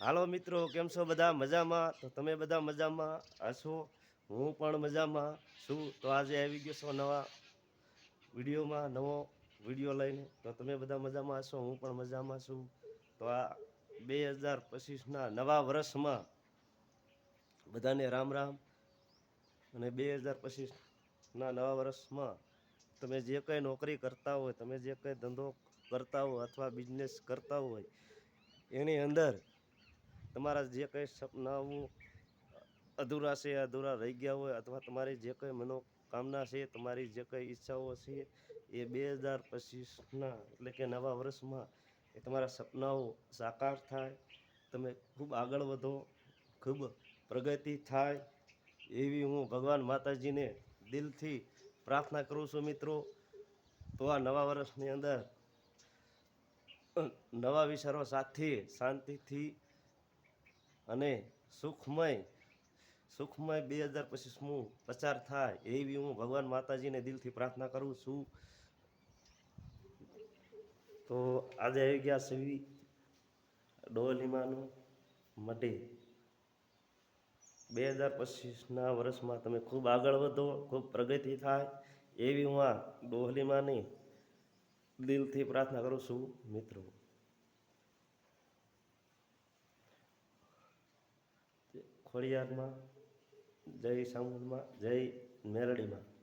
હાલો મિત્રો, કેમ છો બધા? મજામાં? તો તમે બધા મજામાં? હશો હું પણ મજામાં છું. તો આજે આવી ગયો છો નવા વિડીયોમાં, નવો વીડિયો લઈને. તો તમે બધા મજામાં હશો? હું પણ મજામાં છું. તો આ બે હજાર પચીસના નવા વર્ષમાં બધાને રામ રામ. અને બે હજાર પચીસના નવા વર્ષમાં તમે જે કંઈ નોકરી કરતા હોય, તમે જે કંઈ ધંધો કરતા હોય અથવા બિઝનેસ કરતા હોય, એની અંદર તમારા જે કંઈ સપનાઓ અધૂરા છે, અધૂરા રહી ગયા હોય અથવા તમારી જે કંઈ મનોકામના છે, તમારી જે કંઈ ઈચ્છાઓ છે, એ બે હજાર પચીસના એટલે કે નવા વર્ષમાં એ તમારા સપનાઓ સાકાર થાય, તમે ખૂબ આગળ વધો, ખૂબ પ્રગતિ થાય એવી હું ભગવાન માતાજીને દિલથી પ્રાર્થના કરું છું મિત્રો. તો આ નવા વર્ષની અંદર નવા વિચારો સાથે શાંતિથી અને સુખમય સુખમય બે હજાર પચીસમું પ્રચાર થાય એવી હું ભગવાન માતાજીને દિલથી પ્રાર્થના કરું છું. તો આજે આવી ગયા સવી ડોલીમાનું મઢે. બે હજાર પચીસના વર્ષમાં તમે ખૂબ આગળ વધો, ખૂબ પ્રગતિ થાય એવી હું આ ડોહલીમાની દિલથી પ્રાર્થના કરું છું મિત્રો. ખોડિયારમાં જય સામુદમાં જય મેરડીમાં.